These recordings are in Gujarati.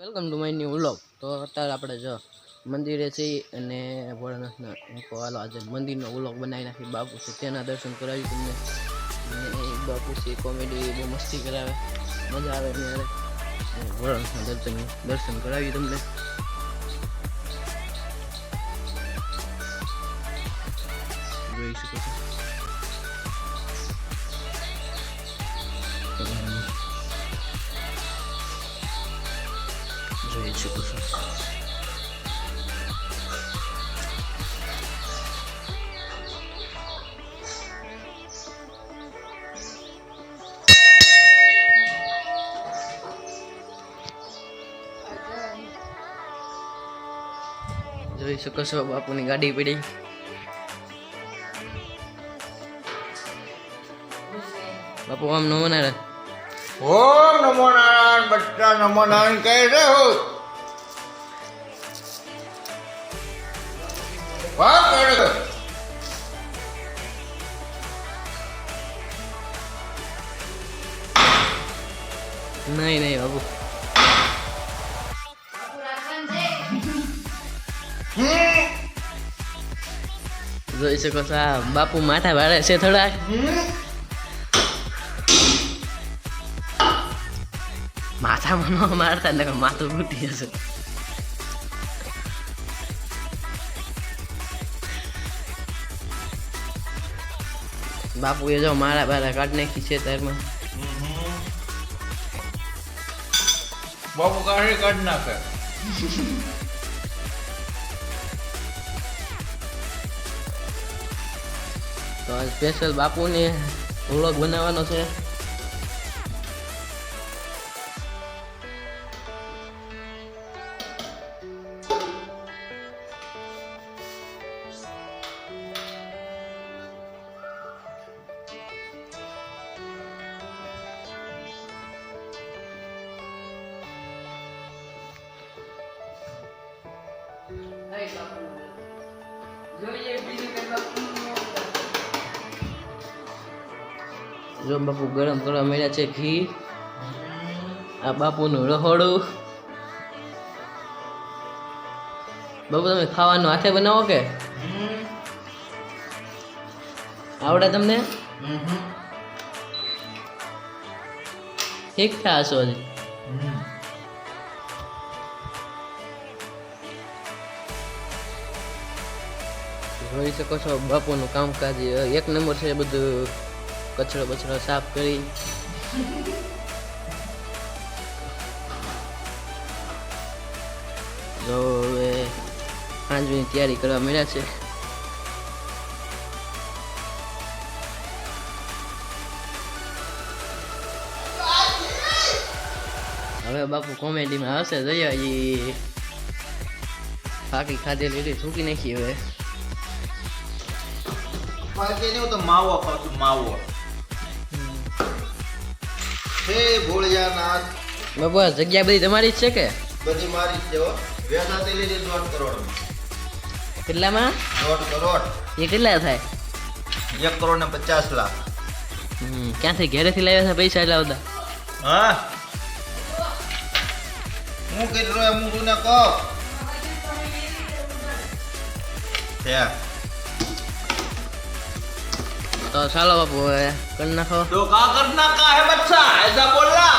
Welcome to my new vlog તો અત્યારે આપણે જો મંદિરે છીએ અને ભોળાનાથના મૂકો. હાલો, આજે મંદિરનો વ્લોગ બનાવી નાખી બાપુ છે. તેના દર્શન કરાવી તમને. અને બાપુ છે કોમેડી બહુ મસ્તી કરાવે. મજા આવે હારે. ભોળાનાથના દર્શન દર્શન કરાવી તમને. જોઈ શકો છો. જોઈ શકો છો જોઈ શકો છો બાપુની ગાડી પડી બાપુ આમ નો મને ઓમ નમો નારાયણ બધા નમો નારાયણ કહે છે હો વાહ કરે છે. નહીં નહીં બાપુ હમ, જોઈ શકો છો આ બાપુ માથા ભારે છે થોડા ન મારતા ને માથું ફૂટી જશે બાપુ એ જો મારા બારા કાઢ નાખી છે તારમાં બાપુ કાઢી કાઢી નાખે તો સ્પેશિયલ બાપુને વ્લોગ બનાવવાનો છે જો બાપુ ગરમ કરવા મળ્યા છે ઘી આ બાપુનું રહોડું બાપુ તમે ખાવાનું હાથે બનાવો કે આવડે તમને ઠીક થયા હશો હજી જોઈ શકો છો, બાપુનું કામકાજ એક નંબર છે, બધું કચરો બચરો સાફ કરી. જો હવે સાંજની તૈયારી કરવા મળ્યા છે. હવે બાપુ કોમેડીમાં હશે જઈએ ફાકી ખાધેલી થૂકી નાખી હવે. પાકે નહીં તો માવો ખાઉં છું માવો. હે ભોળિયાનાથ. બાબા જગ્યા બધી તમારી જ છે કે? બધી મારી જ છે હો. વેચાતી લીધી દોઢ કરોડ કેટલામાં? દોઢ કરોડ. એ કેટલા થાય? એક કરોડ ને પચાસ લાખ. ક્યાંથી? ઘેરેથી લાવ્યા છે પૈસા એટલા બધા? હા. હું કેટલો એમ હું ને કહો. ત્યાં તો ચાલો બાપુ હવે કરી નાખો तो का करना का है बच्चा ऐसा बोलना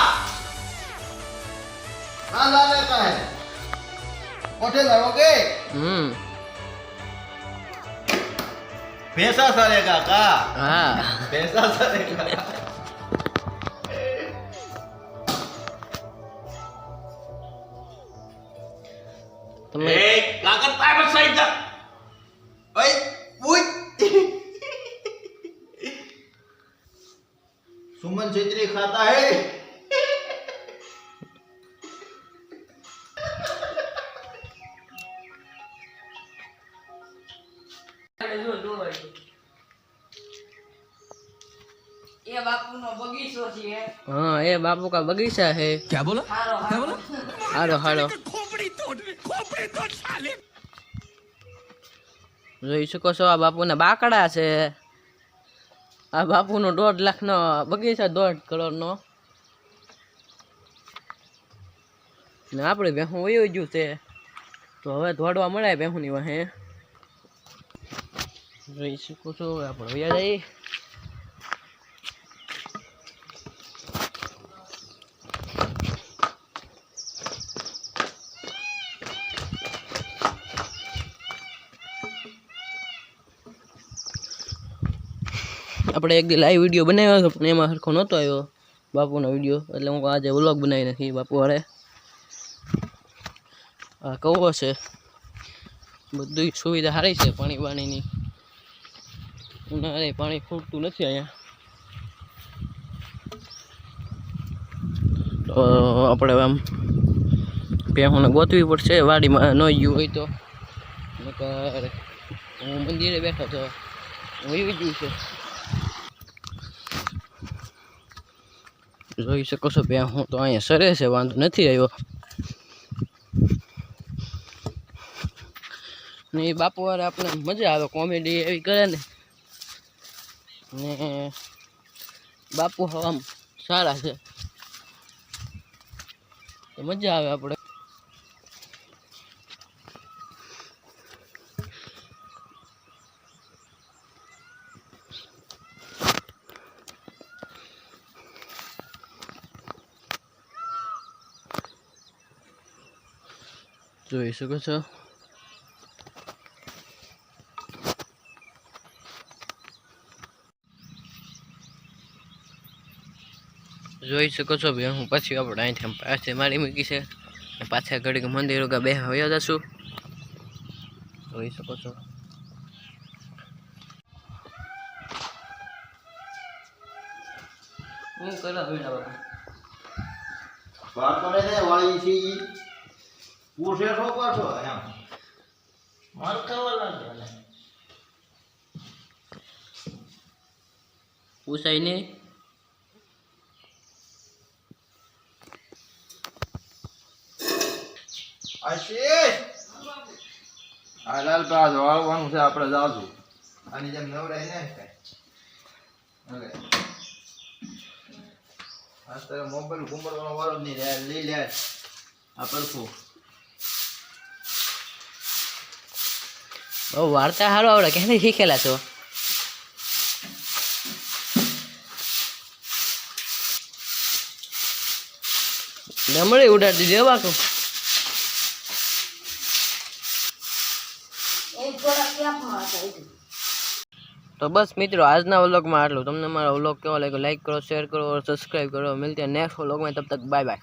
कहाँ जाने का है कोठे जाओगे હમ पैसा सरेगा का હા पैसा सरेगा તમે ए, क्या करता है खाता है એ બાપુનો બગીચો છે હા એ બાપુ કા બગીચા है क्या बोला હારો क्या बोला હાલો હાલો જોઈ શકો છો આ બાપુના બાકડા છે આ બાપુનો દોઢ લાખનો બગીચા દોઢ કરોડનો. ને આપણે ભેહું વયું ગયું છે. તો હવે દોડવા મળે ભેહુંની વાહે. જોઈ શકો છો, આપણે વયા જઈએ. આપણે એક દી લાઈવ વીડિયો બનાવ્યો હતો પણ એમાં સરખો નહોતો આવ્યો બાપુનો વીડિયો એટલે હું આજે વ્લોગ બનાવી નાખી બાપુ હારે. આ કવો છે? બધી સુવિધા સારી છે પાણી પાણીની. ઉનાળે પાણી ખૂટતું નથી અહીંયા. તો આપણે આમ ભેહોને ગોતવી પડશે, વાડીમાં ન ગયું હોય તો. નકર હું મંદિરે બેઠો તો એવી ગયું છે. જોઈ શકો છો બે હું તો અહીંયા સરે છે, વાંધો નથી આવ્યો. ને એ બાપુ વારે આપણે મજા આવે, કોમેડી એવી કરે ને. ને બાપુ આમ સારા છે. મજા આવે આપણે. જોઈ શકો છો જોઈ શકો છો ભાઈ હું પછી આપણે અહીંથી પાસે મારી મૂકી છે. પાછા ઘડીક મંદિરો કે બે વયા જશું. જોઈ શકો છો. હું કરવા ભીડા બાપા? બાળકોને ને વાળી છે ઈ. પૂછે છો પાછો એમ. માર ખબર લાગે ને પૂછાય નહીં. આશીષ! આ લાલ વાળવાનું છે આપણે જાશું. આની જેમ નવરાય ને કઈ. હવે. આ તારે મોબાઈલ ઘૂમડવાનો વારો જ નહીં લે લઈ લે આ પરખું બહુ વાર્તા સારું આવડે. ક્યાંથી શીખેલા છો? નમળી ઉડાડી દીધી બાકુ તો? બસ મિત્રો આજના વ્લોગમાં આટલું. તમને મારો વ્લોગ કેવો લાગ્યો લાઈક કરો શેર કરો સબસ્ક્રાઈબ કરો. મિલતી નેક્સ્ટ વ્લોગમાં. તબ તક બાય બાય